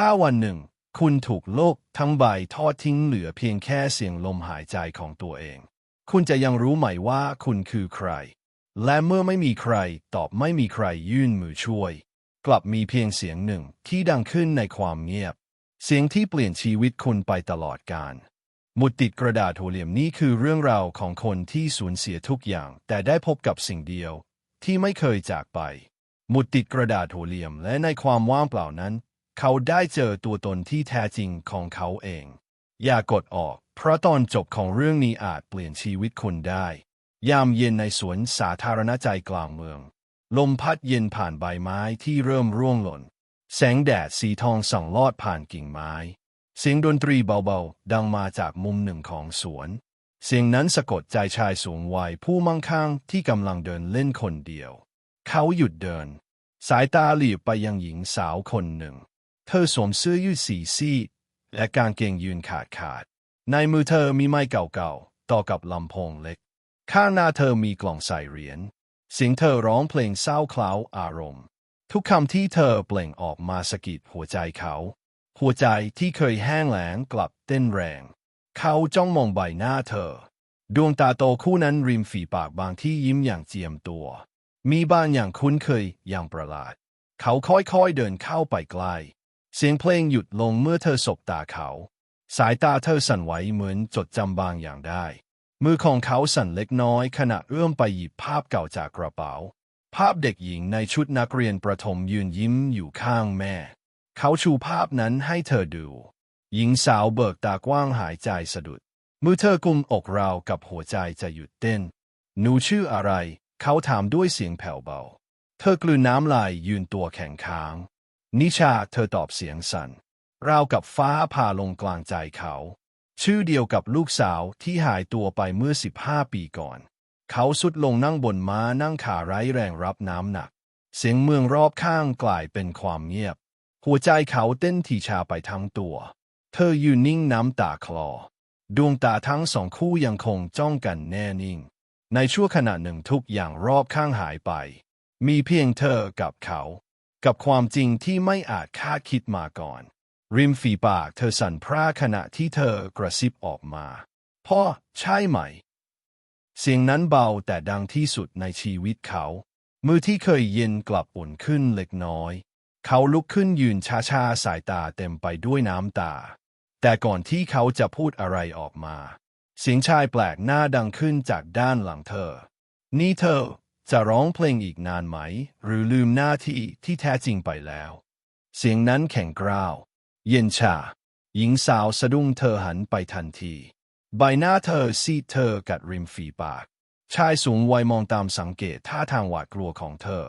ถ้าวันหนึ่ง คุณถูกโลกทั้งใบทอดทิ้งเหลือเพียงแค่เสียงลมหายใจของตัวเอง คุณจะยังรู้ไหมว่าคุณคือใคร และเมื่อไม่มีใครตอบไม่มีใครยื่นมือช่วย กลับมีเพียงเสียงหนึ่งที่ดังขึ้นในความเงียบ เสียงที่เปลี่ยนชีวิตคุณไปตลอดกาลหมุดติดกระดาษโทเหลี่ยมนี้คือเรื่องราวของคนที่สูญเสียทุกอย่าง แต่ได้พบกับสิ่งเดียวที่ไม่เคยจากไปหมุดติดกระดาษโทเหลี่ยมและในความว่างเปล่านั้น เขาได้เจอตัวตนที่แท้จริงของเขาเอง อย่ากดออก เพราะตอนจบของเรื่องนี้อาจเปลี่ยนชีวิตคุณได้ ยามเย็นในสวนสาธารณะใจกลางเมือง ลมพัดเย็นผ่านใบไม้ที่เริ่มร่วงหล่น แสงแดดสีทองส่องลอดผ่านกิ่งไม้ เสียงดนตรีเบาๆ ดังมาจากมุมหนึ่งของสวน เสียงนั้นสะกดใจชายสูงวัยผู้มั่งคั่งที่กำลังเดินเล่นคนเดียว เขาหยุดเดิน สายตาหลียวไปยังหญิงสาวคนหนึ่ง เธอสวมเสื้อยืดสีซีดและกางเกงยืนขาดขาดๆในมือเธอมีไม้เก่าๆ ต่อกับลำโพงเล็ก ข้างหน้าเธอมีกล่องใส่เหรียญเสียงเธอร้องเพลงเศร้าคลาวอารมณ์ ทุกคำที่เธอเปล่งออกมาสะกิดหัวใจเขา หัวใจที่เคยแห้งแล้งกลับเต้นแรง เขาจ้องมองใบหน้าเธอ ดวงตาโตคู่นั้นริมฝีปากบางที่ยิ้มอย่างเจียมตัว มีบางอย่างคุ้นเคยอย่างประหลาด เขาค่อยๆเดินเข้าไปใกล้ เสียงเพลงหยุดลงเมื่อเธอสบตาเขา สายตาเธอสั่นไหวเหมือนจดจำบางอย่างได้ มือของเขาสั่นเล็กน้อยขณะเอื้อมไปหยิบภาพเก่าจากกระเป๋า ภาพเด็กหญิงในชุดนักเรียนประถมยืนยิ้มอยู่ข้างแม่ เขาชูภาพนั้นให้เธอดู หญิงสาวเบิกตากว้างหายใจสะดุด มือเธอกุมอกราวกับหัวใจจะหยุดเต้น หนูชื่ออะไร เขาถามด้วยเสียงแผ่วเบา เธอกลืนน้ำลายยืนตัวแข็งค้าง นิชาเธอตอบเสียงสัน่นราวกับฟ้าผ่าลงกลางใจเขา ชื่อเดียวกับลูกสาวที่หายตัวไปเมื่อสิบห้าปีก่อน เขาสุดลงนั่งบนม้านั่งขาไร้แรงรับน้ำหนัก เสียงเมืองรอบข้างกลายเป็นความเงียบ หัวใจเขาเต้นทีชาไปทั้งตัว เธอยืนนิ่งน้ำตาคลอ ดวงตาทั้งสองคู่ยังคงจ้องกันแน่นิ่ง ในชั่วขณะหนึ่งทุกอย่างรอบข้างหายไป มีเพียงเธอกับเขา กับความจริงที่ไม่อาจคาดคิดมาก่อน ริมฝีปากเธอสั่นพร่าขณะที่เธอกระซิบออกมา พ่อใช่ไหม เสียงนั้นเบาแต่ดังที่สุดในชีวิตเขา มือที่เคยเย็นกลับอุ่นขึ้นเล็กน้อย เขาลุกขึ้นยืนช้าๆสายตาเต็มไปด้วยน้ำตา แต่ก่อนที่เขาจะพูดอะไรออกมา เสียงชายแปลกหน้าดังขึ้นจากด้านหลังเธอ นี่เธอ จะร้องเพลงอีกนานไหม หรือลืมหน้าที่ที่แท้จริงไปแล้ว เสียงนั้นแข็งกร้าว เย็นชา หญิงสาวสะดุ้งเธอหันไปทันที ใบหน้าเธอซีดเธอกัดริมฝีปาก ชายสูงวัยมองตามสังเกตท่าทางหวาดกลัวของเธอ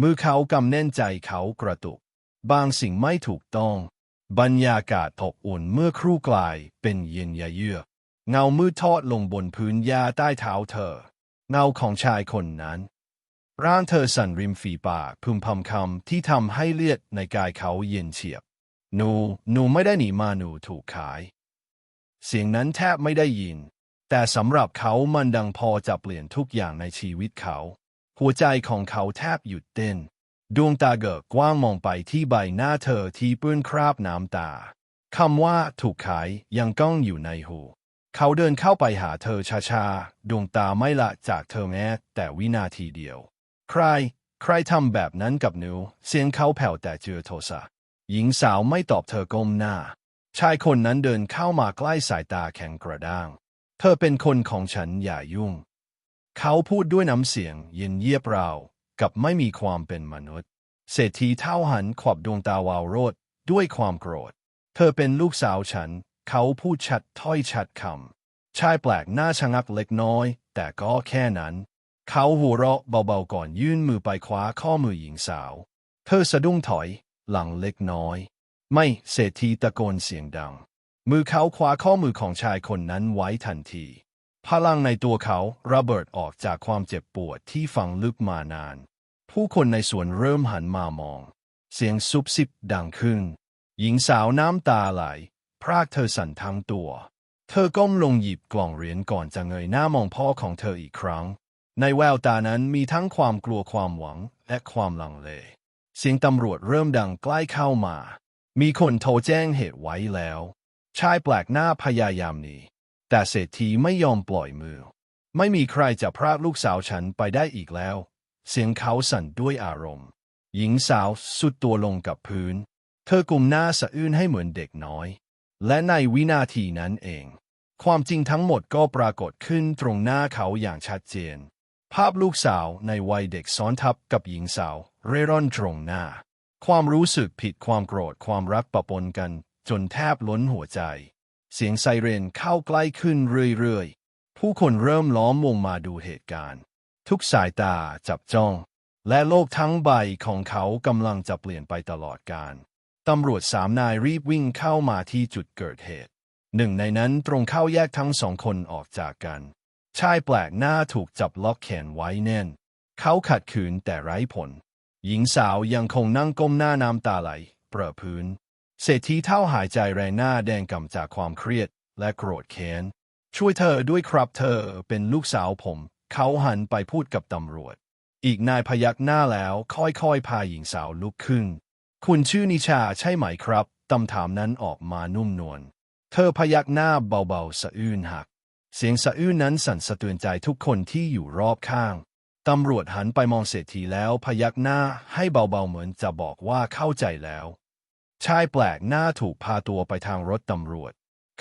มือเขากำแน่นใจเขากระตุก บางสิ่งไม่ถูกต้อง บรรยากาศอบอุ่นเมื่อครู่กลายเป็นเย็นยะเยือกเงามืดทอดลงบนพื้นหญ้าใต้เท้าเธอ เงาของชายคนนั้น ร่างเธอสั่นริมฝีปากพึมพำคำที่ทำให้เลือดในกายเขาเย็นเฉียบ หนู หนูไม่ได้หนีมาหนูถูกขาย เสียงนั้นแทบไม่ได้ยิน แต่สำหรับเขามันดังพอจะเปลี่ยนทุกอย่างในชีวิตเขา หัวใจของเขาแทบหยุดเต้น ดวงตาเกิกกว้างมองไปที่ใบหน้าเธอที่เปื้อนคราบน้ำตาคำว่าถูกขายยังก้องอยู่ในหูเขาเดินเข้าไปหาเธอช้าๆ ดวงตาไม่ละจากเธอแม้แต่วินาทีเดียว ใคร ใครทำแบบนั้นกับหนู เสียงเขาแผ่วแต่เจือโทสะ หญิงสาวไม่ตอบเธอก้มหน้า ชายคนนั้นเดินเข้ามาใกล้สายตาแข็งกระด้าง เธอเป็นคนของฉันอย่ายุ่ง เขาพูดด้วยน้ำเสียงเย็นเยียบราวกับไม่มีความเป็นมนุษย์ เศรษฐีเท่าหันขวบดวงตาวาวโรดด้วยความโกรธ เธอเป็นลูกสาวฉัน เขาพูดชัดถ้อยชัดคำชายแปลกหน้าชะงักเล็กน้อย แต่ก็แค่นั้น เขาหัวเราะเบาๆก่อนยื่นมือไปคว้าข้อมือหญิงสาว เธอสะดุ้งถอย หลังเล็กน้อย ไม่เศรษฐีตะโกนเสียงดัง มือเขาคว้าข้อมือของชายคนนั้นไว้ทันที พลังในตัวเขาระเบิดออกจากความเจ็บปวดที่ฝังลึกมานาน ผู้คนในสวนเริ่มหันมามอง เสียงซุบซิบดังขึ้น หญิงสาวน้ำตาไหล พรากเธอสั่นทั้งตัว เธอก้มลงหยิบกล่องเหรียญก่อนจะเงยหน้ามองพ่อของเธออีกครั้ง ในแววตานั้นมีทั้งความกลัวความหวังและความลังเล เสียงตำรวจเริ่มดังใกล้เข้ามา มีคนโทรแจ้งเหตุไว้แล้ว ชายแปลกหน้าพยายามหนีแต่เศรษฐีไม่ยอมปล่อยมือ ไม่มีใครจะพรากลูกสาวฉันไปได้อีกแล้ว เสียงเขาสั่นด้วยอารมณ์ หญิงสาวสุดตัวลงกับพื้น เธอกุมหน้าสะอื้นให้เหมือนเด็กน้อย และในวินาทีนั้นเอง ความจริงทั้งหมดก็ปรากฏขึ้นตรงหน้าเขาอย่างชัดเจน ภาพลูกสาวในวัยเด็กซ้อนทับกับหญิงสาว เร่ร่อนตรงหน้า ความรู้สึกผิดความโกรธความรักปะปนกัน จนแทบล้นหัวใจ เสียงไซเรนเข้าใกล้ขึ้นเรื่อยๆ ผู้คนเริ่มล้อมวงมาดูเหตุการณ์ ทุกสายตาจับจ้อง และโลกทั้งใบของเขากำลังจะเปลี่ยนไปตลอดกาลตำรวจสามนายรีบวิ่งเข้ามาที่จุดเกิดเหตุ หนึ่งในนั้นตรงเข้าแยกทั้งสองคนออกจากกัน ชายแปลกหน้าถูกจับล็อกแขนไว้แน่น เขาขัดขืนแต่ไร้ผล หญิงสาวยังคงนั่งก้มหน้าน้ำตาไหล เปรอะพื้น เศรษฐีเท่าหายใจแรงหน้าแดงกำจากความเครียดและโกรธแค้น ช่วยเธอด้วยครับเธอเป็นลูกสาวผม เขาหันไปพูดกับตำรวจ อีกนายพยักหน้าแล้วค่อยๆ พาหญิงสาวลุกขึ้น คุณชื่อนิชาใช่ไหมครับตำถามนั้นออกมานุ่มนวล เธอพยักหน้าเบาๆสะอื้นหัก เสียงสะอื้นนั้นสั่นสะเทือนใจทุกคนที่อยู่รอบข้าง ตำรวจหันไปมองเศรษฐีแล้วพยักหน้าให้เบาๆเหมือนจะบอกว่าเข้าใจแล้ว ชายแปลกหน้าถูกพาตัวไปทางรถตำรวจ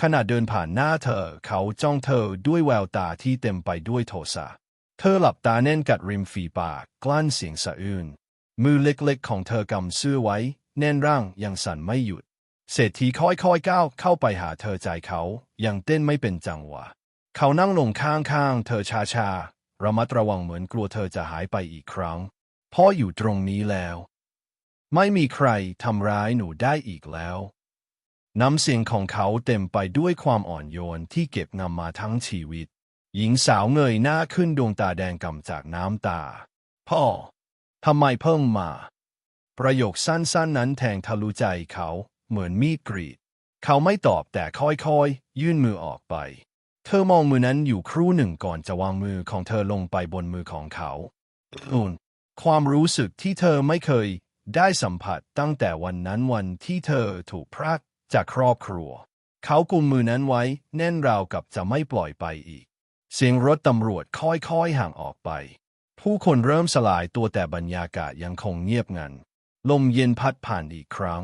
ขณะเดินผ่านหน้าเธอ เขาจ้องเธอด้วยแววตาที่เต็มไปด้วยโทสะ เธอหลับตาแน่นกัดริมฝีปากกลั้นเสียงสะอื้น มือเล็กๆของเธอกำเสื้อไว้ แน่นร่างยังสั่นไม่หยุด เศรษฐีค่อยๆก้าวเข้าไปหาเธอใจเขายังเต้นไม่เป็นจังหวะ เขานั่งลงข้างๆ เธอช้าๆ ระมัดระวังเหมือนกลัวเธอจะหายไปอีกครั้ง พ่ออยู่ตรงนี้แล้ว ไม่มีใครทำร้ายหนูได้อีกแล้ว น้ำเสียงของเขาเต็มไปด้วยความอ่อนโยนที่เก็บงำมาทั้งชีวิต หญิงสาวเงยหน้าขึ้นดวงตาแดงกำจากน้ำตา พ่อ ทำไมเพิ่งมา ประโยคสั้นๆนั้นแทงทะลุใจเขา เหมือนมีดกรีด เขาไม่ตอบแต่ค่อยๆ ยื่นมือออกไป เธอมองมือนั้นอยู่ครู่หนึ่งก่อนจะวางมือของเธอลงไปบนมือของเขาอุ่นความรู้สึกที่เธอไม่เคยได้สัมผัสตั้งแต่วันนั้นวันที่เธอถูกพรากจากครอบครัว เขากุมมือนั้นไว้แน่นราวกับจะไม่ปล่อยไปอีก เสียงรถตำรวจค่อยๆห่างออกไป ผู้คนเริ่มสลายตัวแต่บรรยากาศยังคงเงียบงัน ลมเย็นพัดผ่านอีกครั้ง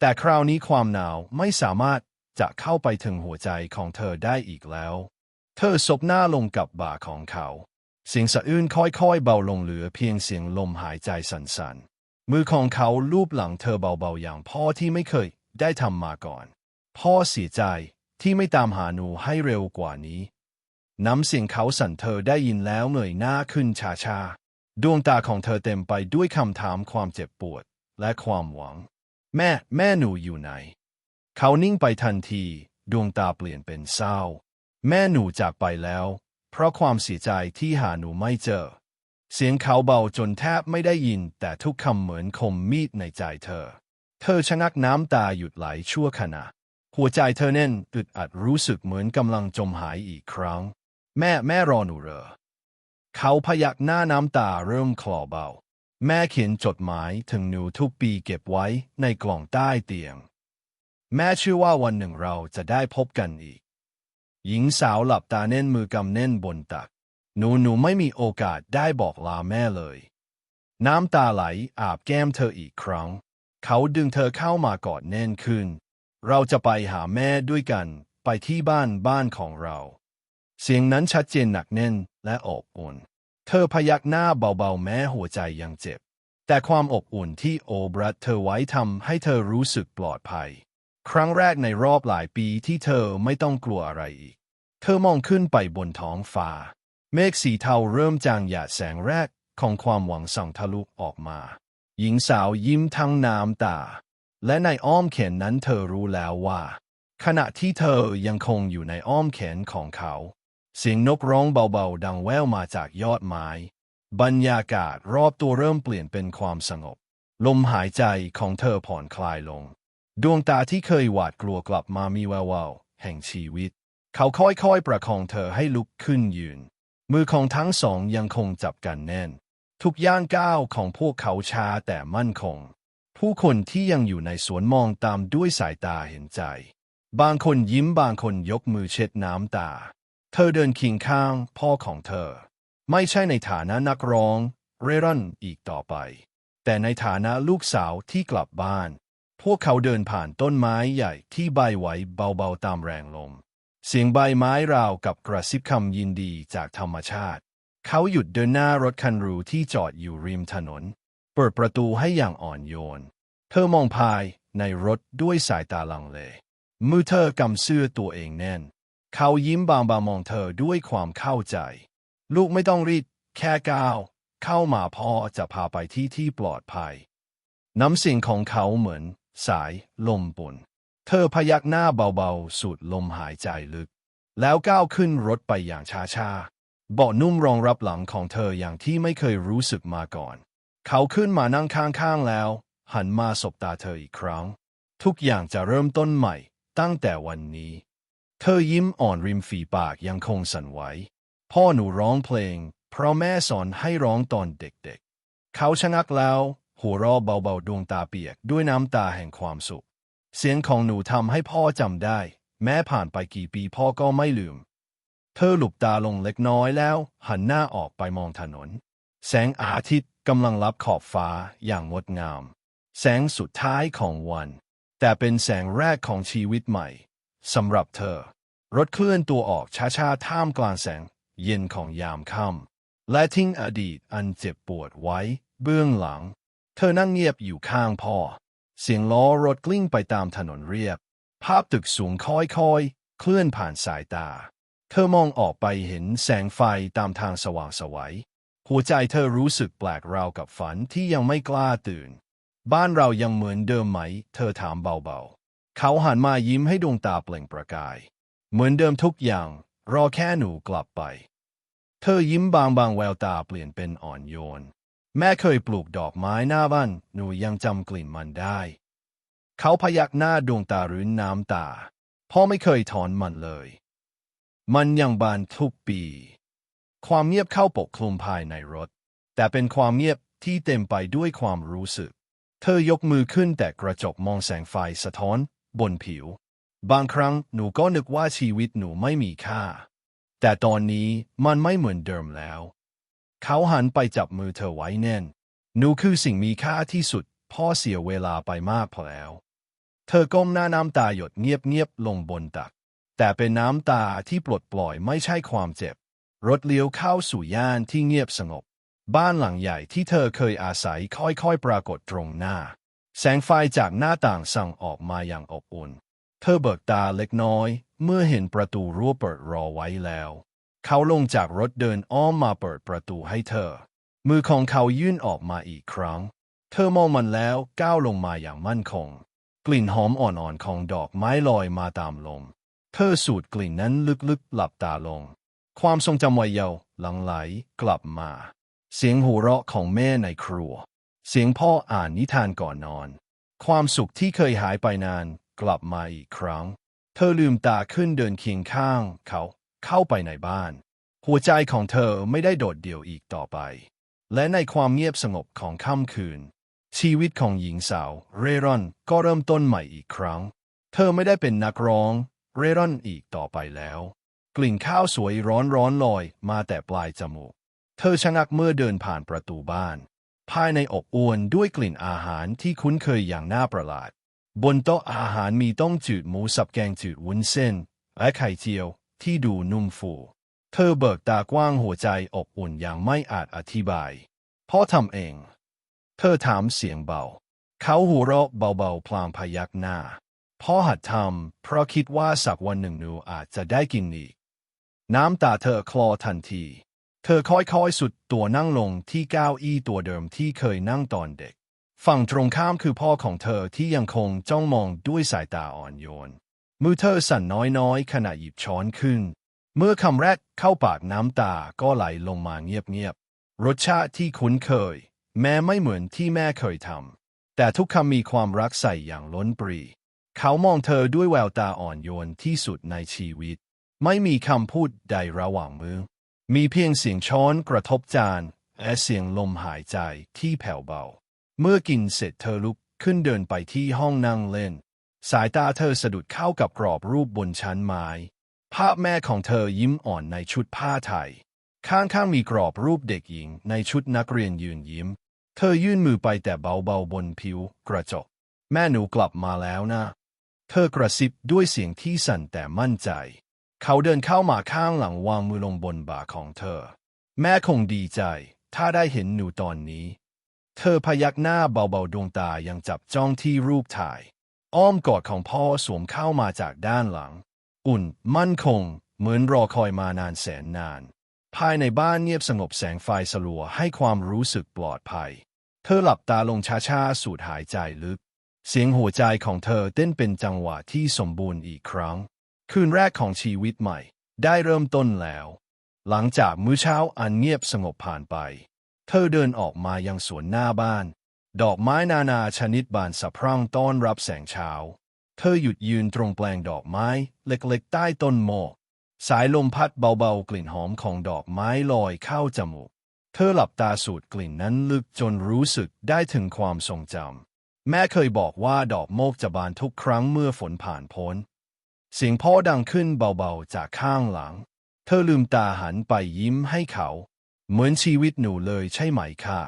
แต่คราวนี้ความหนาวไม่สามารถ จะเข้าไปถึงหัวใจของเธอได้อีกแล้ว เธอซบหน้าลงกับบ่าของเขา เสียงสะอื้นค่อยๆ เบาลงเหลือเพียงเสียงลมหายใจสั่นๆ มือของเขาลูบหลังเธอเบาๆอย่างพ่อที่ไม่เคยได้ทำมาก่อน พ่อเสียใจที่ไม่ตามหาหนูให้เร็วกว่านี้ น้ำเสียงเขาสั่นเธอได้ยินแล้วเงยหน้าขึ้นช้าๆ ดวงตาของเธอเต็มไปด้วยคำถามความเจ็บปวดและความหวัง แม่ แม่หนูอยู่ไหน เขานิ่งไปทันที ดวงตาเปลี่ยนเป็นเศร้า แม่หนูจากไปแล้ว เพราะความเสียใจที่หาหนูไม่เจอ เสียงเขาเบาจนแทบไม่ได้ยิน แต่ทุกคำเหมือนคมมีดในใจเธอ เธอชะงักน้ำตาหยุดไหลชั่วขณะ หัวใจเธอแน่นอึดอัดรู้สึกเหมือนกำลังจมหายอีกครั้ง แม่แม่รอหนูเหรอเขาพยักหน้าน้ำตาเริ่มคลอเบา แม่เขียนจดหมายถึงหนูทุกปีเก็บไว้ในกล่องใต้เตียง แม่เชื่อว่าวันหนึ่งเราจะได้พบกันอีก หญิงสาวหลับตาแน่นมือกำแน่นบนตัก หนูหนูไม่มีโอกาสได้บอกลาแม่เลย น้ำตาไหลอาบแก้มเธออีกครั้ง เขาดึงเธอเข้ามากอดแน่นขึ้น เราจะไปหาแม่ด้วยกัน ไปที่บ้านบ้านของเรา เสียงนั้นชัดเจนหนักแน่นและอบอุ่น เธอพยักหน้าเบาๆแม้หัวใจยังเจ็บ แต่ความอบอุ่นที่โอบรัดเธอไว้ทำให้เธอรู้สึกปลอดภัย ครั้งแรกในรอบหลายปีที่เธอไม่ต้องกลัวอะไรอีก เธอมองขึ้นไปบนท้องฟ้า เมฆสีเทาเริ่มจางหยาดแสงแรกของความหวังส่องทะลุออกมา หญิงสาวยิ้มทั้งน้ำตา และในอ้อมแขนนั้นเธอรู้แล้วว่า ขณะที่เธอยังคงอยู่ในอ้อมแขนของเขา เสียงนกร้องเบาๆ ดังแว่วมาจากยอดไม้ บรรยากาศรอบตัวเริ่มเปลี่ยนเป็นความสงบ ลมหายใจของเธอผ่อนคลายลง ดวงตาที่เคยหวาดกลัวกลับมามีแวววาวแห่งชีวิต เขาค่อยๆประคองเธอให้ลุกขึ้นยืน มือของทั้งสองยังคงจับกันแน่น ทุกย่างก้าวของพวกเขาช้าแต่มั่นคง ผู้คนที่ยังอยู่ในสวนมองตามด้วยสายตาเห็นใจ บางคนยิ้มบางคนยกมือเช็ดน้ำตา เธอเดินคียงข้างพ่อของเธอ ไม่ใช่ในฐานะนักร้อง เร่ร่อนอีกต่อไป แต่ในฐานะลูกสาวที่กลับบ้าน พวกเขาเดินผ่านต้นไม้ใหญ่ที่ใบไหวเบาๆตามแรงลม เสียงใบไม้ราวกับกระซิบคำยินดีจากธรรมชาติ เขาหยุดเดินหน้ารถคันหรูที่จอดอยู่ริมถนน เปิดประตูให้อย่างอ่อนโยน เธอมองภายในรถด้วยสายตาลังเลมือเธอกำเสื้อตัวเองแน่น เขายิ้มบางๆมองเธอด้วยความเข้าใจ ลูกไม่ต้องรีบแค่ก้าวเข้ามาพ่อจะพาไปที่ที่ปลอดภัย น้ำเสียงของเขาเหมือน สายลมปนเธอพยักหน้าเบาๆ สูดลมหายใจลึก แล้วก้าวขึ้นรถไปอย่างช้าๆเบาะนุ่มรองรับหลังของเธออย่างที่ไม่เคยรู้สึกมาก่อน เขาขึ้นมานั่งข้างๆแล้ว หันมาสบตาเธออีกครั้ง ทุกอย่างจะเริ่มต้นใหม่ตั้งแต่วันนี้ เธอยิ้มอ่อนริมฝีปากยังคงสั่นไหวพ่อหนูร้องเพลง เพราะแม่สอนให้ร้องตอนเด็กๆ เขาชะงักแล้ว หัวเราะเบาๆดวงตาเปียกด้วยน้ำตาแห่งความสุข เสียงของหนูทำให้พ่อจำได้ แม้ผ่านไปกี่ปีพ่อก็ไม่ลืม เธอหลุบตาลงเล็กน้อยแล้ว หันหน้าออกไปมองถนน แสงอาทิตย์กำลังลับขอบฟ้าอย่างงดงาม แสงสุดท้ายของวัน แต่เป็นแสงแรกของชีวิตใหม่สำหรับเธอ รถเคลื่อนตัวออกช้าๆท่ามกลางแสง เย็นของยามค่ำและทิ้งอดีตอันเจ็บปวดไว้ เบื้องหลัง เธอนั่งเงียบอยู่ข้างพ่อ เสียงล้อรถกลิ้งไปตามถนนเรียบ ภาพตึกสูงค่อยๆ เคลื่อนผ่านสายตา เธอมองออกไปเห็นแสงไฟตามทางสว่างสวัย หัวใจเธอรู้สึกแปลกราวกับฝันที่ยังไม่กล้าตื่น บ้านเรายังเหมือนเดิมไหม เธอถามเบาๆ เขาหันมายิ้มให้ดวงตาเปล่งประกาย เหมือนเดิมทุกอย่าง รอแค่หนูกลับไป เธอยิ้มบางๆแววตาเปลี่ยนเป็นอ่อนโยน แม่เคยปลูกดอกไม้หน้าบ้าน หนูยังจำกลิ่นมันได้ เขาพยักหน้าดวงตารื้นน้ำตา พ่อไม่เคยถอนมันเลย มันยังบานทุกปี ความเงียบเข้าปกคลุมภายในรถ แต่เป็นความเงียบที่เต็มไปด้วยความรู้สึก เธอยกมือขึ้นแต่กระจกมองแสงไฟสะท้อน บนผิว บางครั้งหนูก็นึกว่าชีวิตหนูไม่มีค่า แต่ตอนนี้มันไม่เหมือนเดิมแล้ว เขาหันไปจับมือเธอไว้แน่น หนูคือสิ่งมีค่าที่สุด พ่อเสียเวลาไปมากพอแล้ว เธอก้มหน้าน้ำตาหยดเงียบๆลงบนตัก แต่เป็นน้ำตาที่ปลดปล่อยไม่ใช่ความเจ็บ รถเลี้ยวเข้าสู่ย่านที่เงียบสงบ บ้านหลังใหญ่ที่เธอเคยอาศัยค่อยๆปรากฏตรงหน้า แสงไฟจากหน้าต่างส่องออกมาอย่างอบอุ่น เธอเบิกตาเล็กน้อย เมื่อเห็นประตูรั้วเปิดรอไว้แล้ว เขาลงจากรถเดินอ้อมมาเปิดประตูให้เธอ มือของเขายื่นออกมาอีกครั้ง เธอมองมันแล้วก้าวลงมาอย่างมั่นคง กลิ่นหอมอ่อนๆของดอกไม้ลอยมาตามลม เธอสูดกลิ่นนั้นลึกๆหลับตาลง ความทรงจำวัยเยาว์หลังไหลกลับมา เสียงหัวเราะของแม่ในครัว เสียงพ่ออ่านนิทานก่อนนอน ความสุขที่เคยหายไปนานกลับมาอีกครั้ง เธอลืมตาขึ้นเดินเคียงข้างเขา เข้าไปในบ้าน หัวใจของเธอไม่ได้โดดเดี่ยวอีกต่อไป และในความเงียบสงบของค่ำคืน ชีวิตของหญิงสาว เรร่อนก็เริ่มต้นใหม่อีกครั้ง เธอไม่ได้เป็นนักร้อง เรร่อนอีกต่อไปแล้ว กลิ่นข้าวสวยร้อนร้อนลอยมาแต่ปลายจมูก เธอชะงักเมื่อเดินผ่านประตูบ้าน ภายในอบอวลด้วยกลิ่นอาหารที่คุ้นเคยอย่างน่าประหลาดบนโต๊ะอาหารมีต้มจืดหมูสับแกงจืดวุ้นเส้น และไข่เจียว ที่ดูนุ่มฟู เธอเบิกตากว้างหัวใจอบอุ่นอย่างไม่อาจอธิบาย พ่อทำเอง เธอถามเสียงเบา เขาหัวเราะเบาๆ พลางพยักหน้า พ่อหัดทำเพราะคิดว่าสักวันหนึ่งหนูอาจจะได้กินอีก น้ำตาเธอคลอทันที เธอค่อยๆ สุดตัวนั่งลงที่เก้าอี้ตัวเดิมที่เคยนั่งตอนเด็ก ฝั่งตรงข้ามคือพ่อของเธอที่ยังคงจ้องมองด้วยสายตาอ่อนโยน มือเธอสั่นน้อยๆ ขณะหยิบช้อนขึ้น เมื่อคำแรกเข้าปากน้ำตาก็ไหลลงมาเงียบๆ รสชาติที่คุ้นเคย แม้ไม่เหมือนที่แม่เคยทำ แต่ทุกคำมีความรักใส่อย่างล้นปรี เขามองเธอด้วยแววตาอ่อนโยนที่สุดในชีวิต ไม่มีคำพูดใดระหว่างมือ มีเพียงเสียงช้อนกระทบจานและเสียงลมหายใจที่แผ่วเบา เมื่อกินเสร็จเธอลุกขึ้นเดินไปที่ห้องนั่งเล่น สายตาเธอสะดุดเข้ากับกรอบรูปบนชั้นไม้ ภาพแม่ของเธอยิ้มอ่อนในชุดผ้าไทย ข้างๆมีกรอบรูปเด็กหญิงในชุดนักเรียนยืนยิ้ม เธอยื่นมือไปแต่เบาๆบนผิวกระจก แม่หนูกลับมาแล้วนะ เธอกระซิบด้วยเสียงที่สั่นแต่มั่นใจ เขาเดินเข้ามาข้างหลังวางมือลงบนบ่าของเธอ แม่คงดีใจ ถ้าได้เห็นหนูตอนนี้ เธอพยักหน้าเบาๆดวงตายังจับจ้องที่รูปถ่าย อ้อมกอดของพ่อสวมเข้ามาจากด้านหลัง อุ่นมั่นคง เหมือนรอคอยมานานแสนนาน ภายในบ้านเงียบสงบแสงไฟสลัวให้ความรู้สึกปลอดภัย เธอหลับตาลงช้าๆ สูดหายใจลึก เสียงหัวใจของเธอเต้นเป็นจังหวะที่สมบูรณ์อีกครั้ง คืนแรกของชีวิตใหม่ ได้เริ่มต้นแล้ว หลังจากมื้อเช้าอันเงียบสงบผ่านไป เธอเดินออกมายังสวนหน้าบ้าน ดอกไม้นานาชนิดบานสะพรั่งต้อนรับแสงเช้า เธอหยุดยืนตรงแปลงดอกไม้ เล็กๆ ใต้ต้นโมกสายลมพัดเบาๆ กลิ่นหอมของดอกไม้ลอยเข้าจมูก เธอหลับตาสูดกลิ่นนั้นลึกจนรู้สึกได้ถึงความทรงจำ แม่เคยบอกว่าดอกโมกจะบานทุกครั้งเมื่อฝนผ่านพ้น เสียงพ่อดังขึ้นเบาๆ จากข้างหลัง เธอลืมตาหันไปยิ้มให้เขา เหมือนชีวิตหนูเลยใช่ไหมค่ะ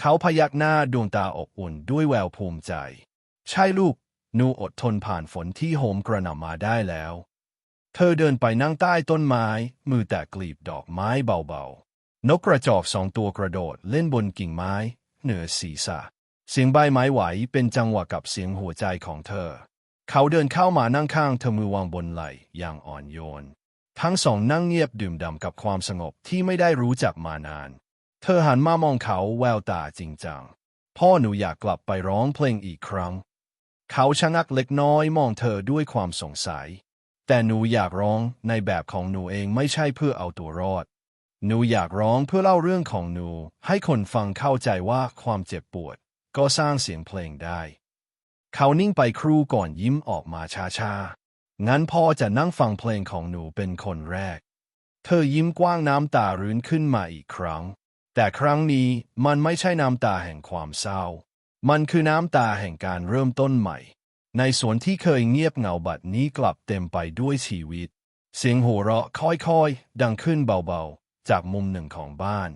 เขาพยักหน้าดวงตาอบอุ่นด้วยแววภูมิใจ ใช่ลูก หนูอดทนผ่านฝนที่โหมกระหน่ำมาได้แล้ว เธอเดินไปนั่งใต้ต้นไม้ มือแตะกลีบดอกไม้เบาๆ นกกระจอกสองตัวกระโดดเล่นบนกิ่งไม้ เหนือศีรษะ เสียงใบไม้ไหวเป็นจังหวะกับเสียงหัวใจของเธอ เขาเดินเข้ามานั่งข้างเธอมือวางบนไหล่อย่างอ่อนโยน ทั้งสองนั่งเงียบดื่มด่ำกับความสงบที่ไม่ได้รู้จักมานาน เธอหันมามองเขาแววตาจริงจัง พ่อหนูอยากกลับไปร้องเพลงอีกครั้ง เขาชะงักเล็กน้อยมองเธอด้วยความสงสัย แต่หนูอยากร้องในแบบของหนูเองไม่ใช่เพื่อเอาตัวรอด หนูอยากร้องเพื่อเล่าเรื่องของหนู ให้คนฟังเข้าใจว่าความเจ็บปวด ก็สร้างเสียงเพลงได้ เขานิ่งไปครู่ก่อนยิ้มออกมาช้าๆ งั้นพ่อจะนั่งฟังเพลงของหนูเป็นคนแรก เธอยิ้มกว้างน้ำตารื้นขึ้นมาอีกครั้ง แต่ครั้งนี้มันไม่ใช่น้ำตาแห่งความเศร้า มันคือน้ำตาแห่งการเริ่มต้นใหม่ ในสวนที่เคยเงียบเหงาบัดนี้กลับเต็มไปด้วยชีวิต เสียงหัวเราะค่อยๆ ดังขึ้นเบาๆ จากมุมหนึ่งของบ้าน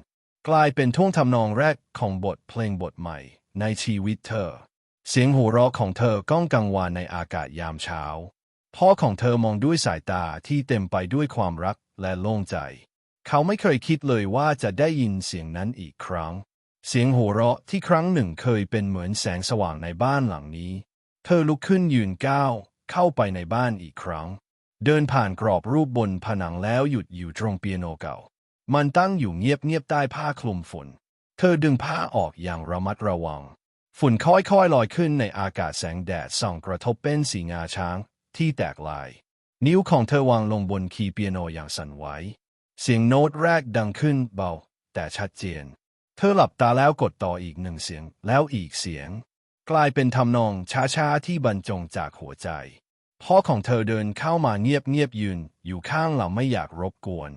กลายเป็นท่วงทำนองแรกของบทเพลงบทใหม่ในชีวิตเธอ เสียงหัวเราะของเธอก้องกังวานในอากาศยามเช้า พ่อของเธอมองด้วยสายตาที่เต็มไปด้วยความรักและโล่งใจ เขาไม่เคยคิดเลยว่าจะได้ยินเสียงนั้นอีกครั้ง เสียงหัวเราะที่ครั้งหนึ่งเคยเป็นเหมือนแสงสว่างในบ้านหลังนี้ เธอลุกขึ้นยืนก้าวเข้าไปในบ้านอีกครั้ง เดินผ่านกรอบรูปบนผนังแล้วหยุดอยู่ตรงเปียโนเก่า มันตั้งอยู่เงียบๆใต้ผ้าคลุมฝุ่นเธอดึงผ้าออกอย่างระมัดระวัง ฝุ่นค่อยๆลอยขึ้นในอากาศแสงแดดส่องกระทบเป็นสีงาช้างที่แตกลาย นิ้วของเธอวางลงบนคีย์เปียโนอย่างสั่นไหว เสียงโน้ตแรกดังขึ้นเบา แต่ชัดเจน เธอหลับตาแล้วกดต่ออีกหนึ่งเสียง แล้วอีกเสียง กลายเป็นทำนองช้าๆที่บรรจงจากหัวใจพ่อของเธอเดินเข้ามาเงียบๆยืน อยู่ข้างเราไม่อยากรบกวน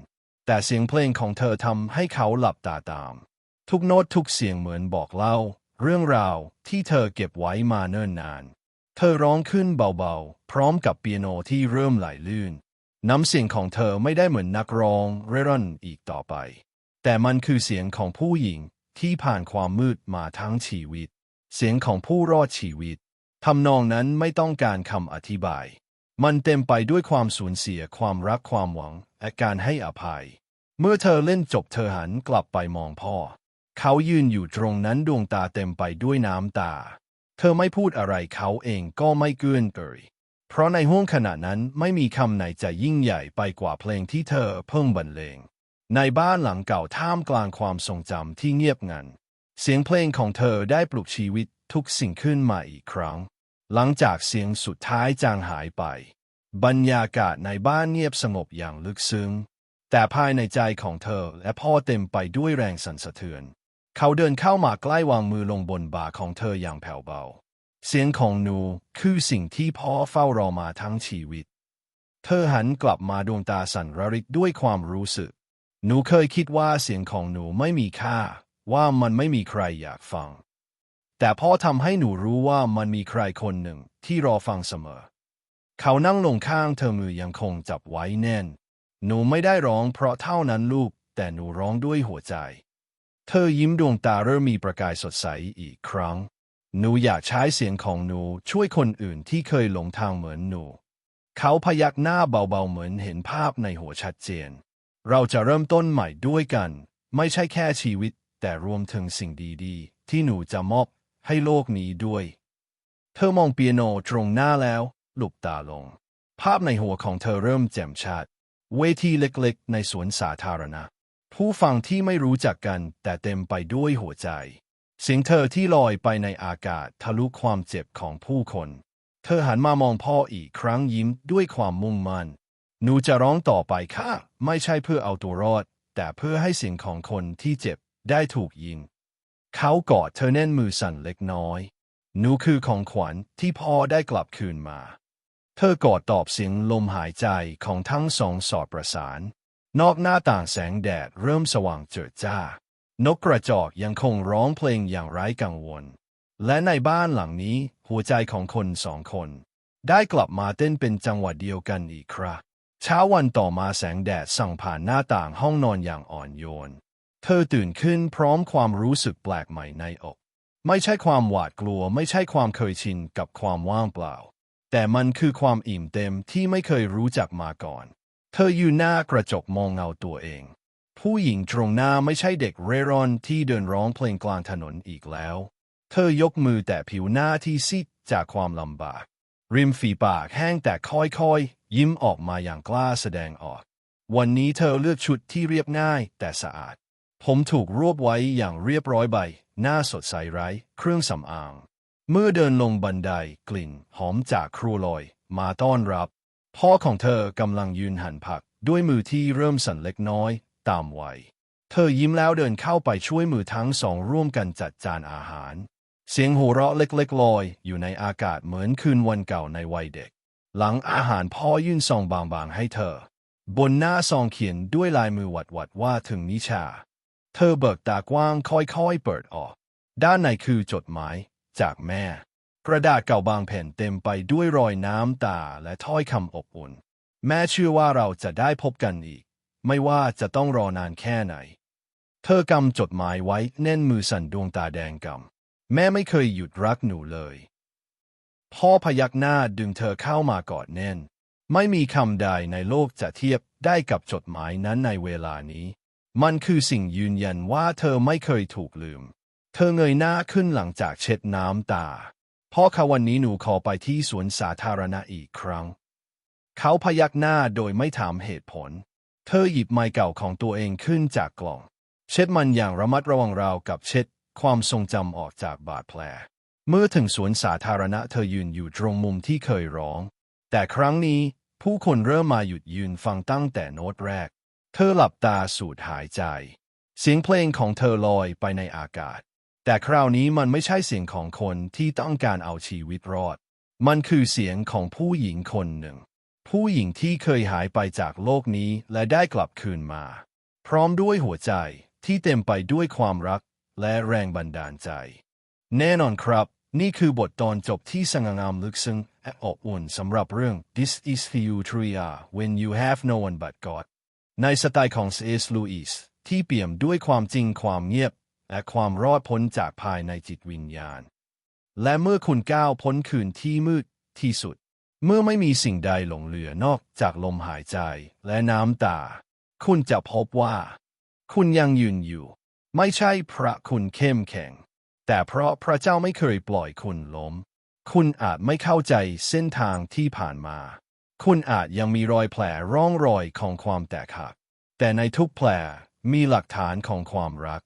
แต่เสียงเพลงของเธอทำให้เขาหลับตาตาม ทุกโน้ตทุกเสียงเหมือนบอกเล่า เรื่องราวที่เธอเก็บไว้มาเนิ่นนาน เธอร้องขึ้นเบาๆ พร้อมกับเปียโนที่เริ่มไหลลื่น น้ำเสียงของเธอไม่ได้เหมือนนักร้องเร่ร่อนอีกต่อไป แต่มันคือเสียงของผู้หญิงที่ผ่านความมืดมาทั้งชีวิต เสียงของผู้รอดชีวิตทำนองนั้นไม่ต้องการคำอธิบาย มันเต็มไปด้วยความสูญเสียความรักความหวังและการให้อภัย เมื่อเธอเล่นจบเธอหันกลับไปมองพ่อ เขายืนอยู่ตรงนั้นดวงตาเต็มไปด้วยน้ำตา เธอไม่พูดอะไรเขาเองก็ไม่เกื้อนเกย เพราะในห้วงขณะนั้นไม่มีคำไหนจะยิ่งใหญ่ไปกว่าเพลงที่เธอเพิ่งบรรเลง ในบ้านหลังเก่าท่ามกลางความทรงจำที่เงียบงัน เสียงเพลงของเธอได้ปลุกชีวิตทุกสิ่งขึ้นมาอีกครั้ง หลังจากเสียงสุดท้ายจางหายไป บรรยากาศในบ้านเงียบสงบอย่างลึกซึ้ง แต่ภายในใจของเธอและพ่อเต็มไปด้วยแรงสั่นสะเทือน เขาเดินเข้ามาใกล้วางมือลงบนบ่าของเธออย่างแผ่วเบา เสียงของหนูคือสิ่งที่พ่อเฝ้ารอมาทั้งชีวิต เธอหันกลับมาดวงตาสั่นระริกด้วยความรู้สึก หนูเคยคิดว่าเสียงของหนูไม่มีค่า ว่ามันไม่มีใครอยากฟัง แต่พ่อทำให้หนูรู้ว่ามันมีใครคนหนึ่งที่รอฟังเสมอ เขานั่งลงข้างเธอมือยังคงจับไว้แน่น หนูไม่ได้ร้องเพราะเท่านั้นลูก แต่หนูร้องด้วยหัวใจ เธอยิ้มดวงตาเริ่มมีประกายสดใสอีกครั้ง หนูอยากใช้เสียงของหนูช่วยคนอื่นที่เคยหลงทางเหมือนหนู เขาพยักหน้าเบาๆเหมือนเห็นภาพในหัวชัดเจน เราจะเริ่มต้นใหม่ด้วยกัน ไม่ใช่แค่ชีวิต แต่รวมถึงสิ่งดีๆ ที่หนูจะมอบให้โลกนี้ด้วย เธอมองเปียโนตรงหน้าแล้วหลุบตาลง ภาพในหัวของเธอเริ่มแจ่มชัด เวทีเล็กๆ ในสวนสาธารณะ ผู้ฟังที่ไม่รู้จักกันแต่เต็มไปด้วยหัวใจ เสียงเธอที่ลอยไปในอากาศทะลุความเจ็บของผู้คน เธอหันมามองพ่ออีกครั้งยิ้มด้วยความมุ่งมั่น หนูจะร้องต่อไปค่ะ ไม่ใช่เพื่อเอาตัวรอด แต่เพื่อให้เสียงของคนที่เจ็บได้ถูกยิง เขากอดเธอแน่นมือสั่นเล็กน้อย หนูคือของขวัญที่พ่อได้กลับคืนมา เธอกอดตอบเสียงลมหายใจของทั้งสองสอดประสาน นอกหน้าต่างแสงแดดเริ่มสว่างเจิดจ้า นกกระจอกยังคงร้องเพลงอย่างไร้กังวล และในบ้านหลังนี้หัวใจของคนสองคน ได้กลับมาเต้นเป็นจังหวะเดียวกันอีกครั้งเช้าวันต่อมาแสงแดดส่องผ่านหน้าต่างห้องนอนอย่างอ่อนโยน เธอตื่นขึ้นพร้อมความรู้สึกแปลกใหม่ในอก ไม่ใช่ความหวาดกลัวไม่ใช่ความเคยชินกับความว่างเปล่า แต่มันคือความอิ่มเต็มที่ไม่เคยรู้จักมาก่อน เธออยู่หน้ากระจกมองเงาตัวเอง ผู้หญิงตรงหน้าไม่ใช่เด็กเร่ร่อนที่เดินร้องเพลงกลางถนนอีกแล้ว เธอยกมือแต่ผิวหน้าที่ซีดจากความลำบาก ริมฝีปากแห้งแต่ค่อยๆ ยิ้มออกมาอย่างกล้าแสดงออก วันนี้เธอเลือกชุดที่เรียบง่ายแต่สะอาด ผมถูกรวบไว้อย่างเรียบร้อยใบ หน้าสดใสไร้ เครื่องสำอาง เมื่อเดินลงบันไดกลิ่น หอมจากครัวลอย มาต้อนรับ พ่อของเธอกำลังยืนหั่นผักด้วยมือที่เริ่มสั่นเล็กน้อย ตามวัย เธอยิ้มแล้วเดินเข้าไปช่วยมือทั้งสองร่วมกันจัดจานอาหาร เสียงหัวเราะเล็กๆลอยอยู่ในอากาศเหมือนคืนวันเก่าในวัยเด็ก หลังอาหารพ่อยื่นซองบางๆให้เธอ บนหน้าซองเขียนด้วยลายมือหวัดๆว่าถึงนิชา เธอเบิกตากว้างค่อยๆเปิดออก ด้านในคือจดหมายจากแม่กระดาษเก่าบางแผ่นเต็มไปด้วยรอยน้ำตาและถ้อยคำอบอุ่น แม่เชื่อว่าเราจะได้พบกันอีก ไม่ว่าจะต้องรอนานแค่ไหน เธอกำจดหมายไว้แน่นมือสั่นดวงตาแดงกำแม่ไม่เคยหยุดรักหนูเลย พ่อพยักหน้าดึงเธอเข้ามากอดแน่น ไม่มีคำใดในโลกจะเทียบได้กับจดหมายนั้นในเวลานี้ มันคือสิ่งยืนยันว่าเธอไม่เคยถูกลืม เธอเงยหน้าขึ้นหลังจากเช็ดน้ำตา พ่อคะวันนี้หนูขอไปที่สวนสาธารณะอีกครั้ง เขาพยักหน้าโดยไม่ถามเหตุผล เธอหยิบไม้เก่าของตัวเองขึ้นจากกล่อง เช็ดมันอย่างระมัดระวังราวกับเช็ด ความทรงจำออกจากบาดแผล เมื่อถึงสวนสาธารณะเธอยืนอยู่ตรงมุมที่เคยร้อง แต่ครั้งนี้ผู้คนเริ่มมาหยุดยืนฟังตั้งแต่โน้ตแรก เธอหลับตาสูดหายใจ เสียงเพลงของเธอลอยไปในอากาศ แต่คราวนี้มันไม่ใช่เสียงของคนที่ต้องการเอาชีวิตรอด มันคือเสียงของผู้หญิงคนหนึ่ง ผู้หญิงที่เคยหายไปจากโลกนี้และได้กลับคืนมา พร้อมด้วยหัวใจที่เต็มไปด้วยความรักและแรงบันดาลใจ แน่นอนครับ นี่คือบทตอนจบที่สง่างามลึกซึ้งและอบอุ่นสำหรับเรื่อง This is the Utria When You Have No One But God ในสไตล์ของ C.S. Lewis ที่เปี่ยมด้วยความจริงความเงียบ และความรอดพ้นจากภายในจิตวิญญาณ และเมื่อคุณก้าวพ้นคืนที่มืดที่สุด เมื่อไม่มีสิ่งใดหลงเหลือนอกจากลมหายใจและน้ำตา คุณจะพบว่า คุณยังยืนอยู่ ไม่ใช่เพราะคุณเข้มแข็ง แต่เพราะพระเจ้าไม่เคยปล่อยคุณล้ม คุณอาจไม่เข้าใจเส้นทางที่ผ่านมา คุณอาจยังมีรอยแผลร่องรอยของความแตกหัก แต่ในทุกแผลมีหลักฐานของความรัก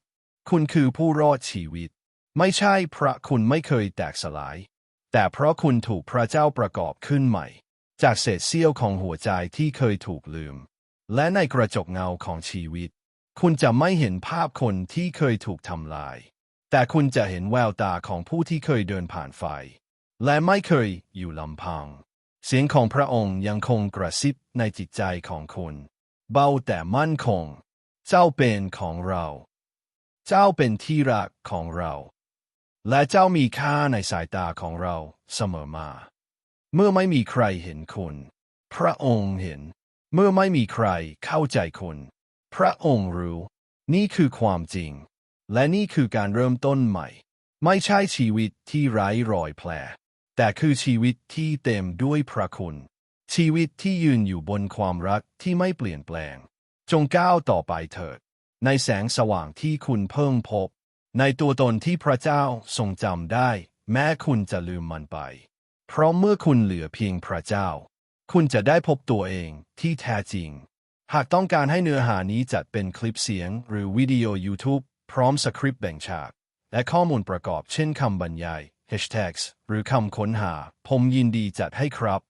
คุณคือผู้รอดชีวิต ไม่ใช่เพราะคุณไม่เคยแตกสลาย แต่เพราะคุณถูกพระเจ้าประกอบขึ้นใหม่ จากเศษเสี้ยวของหัวใจที่เคยถูกลืม และในกระจกเงาของชีวิต คุณจะไม่เห็นภาพคนที่เคยถูกทำลาย แต่คุณจะเห็นแววตาของผู้ที่เคยเดินผ่านไฟ และไม่เคยอยู่ลำพัง เสียงของพระองค์ยังคงกระซิบในจิตใจของคุณ เบาแต่มั่นคง เจ้าเป็นของเรา เจ้าเป็นที่รักของเรา และเจ้ามีค่าในสายตาของเราเสมอมา เมื่อไม่มีใครเห็นคุณ พระองค์เห็น เมื่อไม่มีใครเข้าใจคุณ พระองค์รู้ นี่คือความจริง และนี่คือการเริ่มต้นใหม่ ไม่ใช่ชีวิตที่ไร้รอยแผล แต่คือชีวิตที่เต็มด้วยพระคุณ ชีวิตที่ยืนอยู่บนความรักที่ไม่เปลี่ยนแปลง จงก้าวต่อไปเถิด ในแสงสว่างที่คุณเพิ่งพบ ในตัวตนที่พระเจ้าทรงจำได้ แม้คุณจะลืมมันไป เพราะเมื่อคุณเหลือเพียงพระเจ้า คุณจะได้พบตัวเองที่แท้จริง หากต้องการให้เนื้อหานี้จัดเป็นคลิปเสียง หรือวิดีโอ YouTube พร้อมสคริปต์แบ่งฉาก และข้อมูลประกอบเช่นคำบรรยาย hashtags หรือคำค้นหา ผมยินดีจัดให้ครับ